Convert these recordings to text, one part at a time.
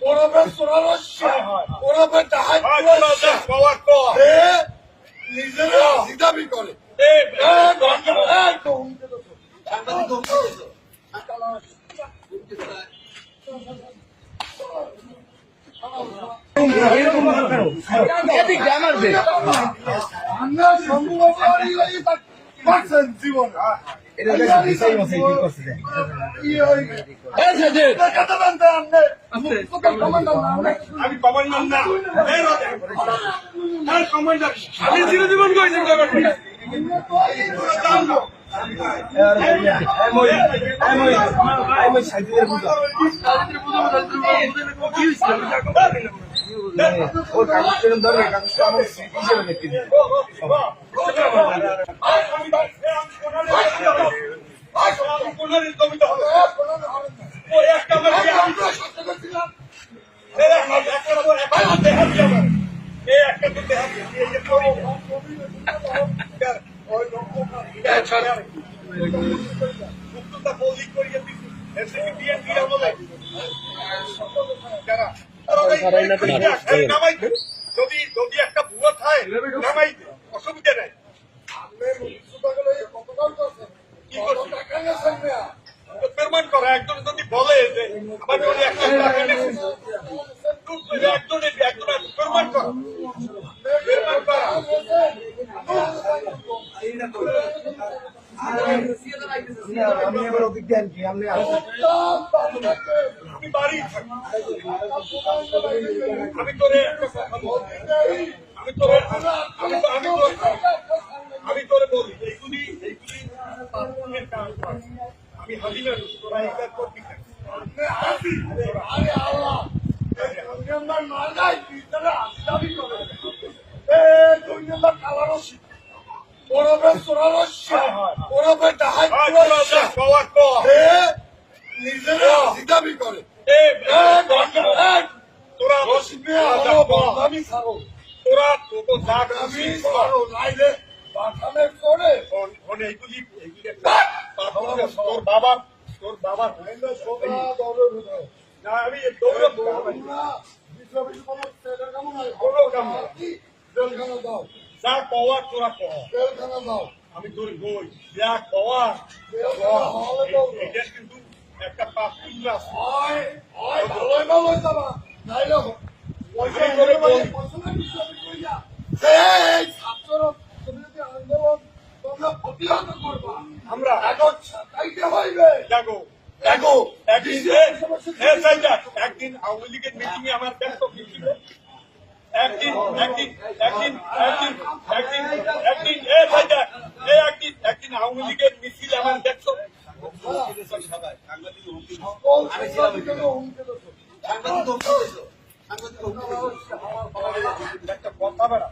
ওরফে সোনারস্যা ওরফে। সে নিজেরা দাবি করে। আমরা সম্ভব জীবন ইয়ে হয়ে। দেখাতে? আমি কমান্ডার না কমান্ডার আমি চিরজীবন করেছি ওর কাগজ কেরম কাগজটা আমার হিসেবে রেখে দিই কোনারির জমিতে হবে এ, কোনো না হবে না। ওই একটা মাটি আমি আমরা সত্য করছিলাম। এই একটা একটা করে একটা হাতে হাতে আমার এই একটা দিতে হাতে এই যে করি ওই লোকটা মুক্ততা বলি করিয়ে দিছি এসে কি বিএনপি আমলে যারা নামাই যদি যদি একটা ভুয়া খায় নামাই অসুবিধা নাই? প্রমাণ করা একজন যদি বলে যে আমার একজন একজন প্রমাণ করা প্রমাণ করা আমি এবার অভিজ্ঞান আমি তোরে। আমি তোরে আমি আমি তোরে বলি এইগুলি এইগুলি। আমি হাজি না তোরা এইটা করবি কেন? আরে আল্লাহ, এই দুই নম্বর মার্কায় ভিতরে আসতাবি করে। এ, দুই নম্বর কালা রশিদ। ওরফে সোনারস্যা, ওরফে ডাহাত নিজেরা দাবি করে। বদনামি ছাড়ো। তোরা তো যা বদনামি ছাড়ো, নাইলে করে। এইগুলি এইগুলি। তোর বাবা তোর বাবা। না আমি দৌড়ে তোমরা বিশ্ববিদ্যালয় কোনো ছেলের কোনো কাম দাও, যা পাওয়ার তোরা কর। জেলখানা দাও। আমি তোর বই যা পাওয়ার। এটা কিন্তু একটা পাপ আছে ভালোই ভালোই যাবা। নাইলে পয়সা করে করে বলি। পয়সা বিশ্ববিদ্যালয় এই ছাত্ররা তুমি যদি আন্দোলন তোমরা প্রতিহত করবা। আমরা এখন ছাতাইতে হইবে। জাগো একদিন এ- এ একদিন আওয়ামী লীগের মিটিং এ আমার ব্যস্ত ছিল একদিন একদিন একদিন একদিন এ সাইডা, এ একদিন একদিন আওয়ামী লীগের দেখছ। একটা বেড়া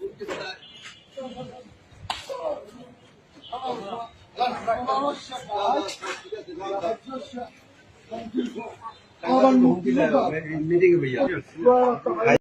মিটিং এ ভাইয়া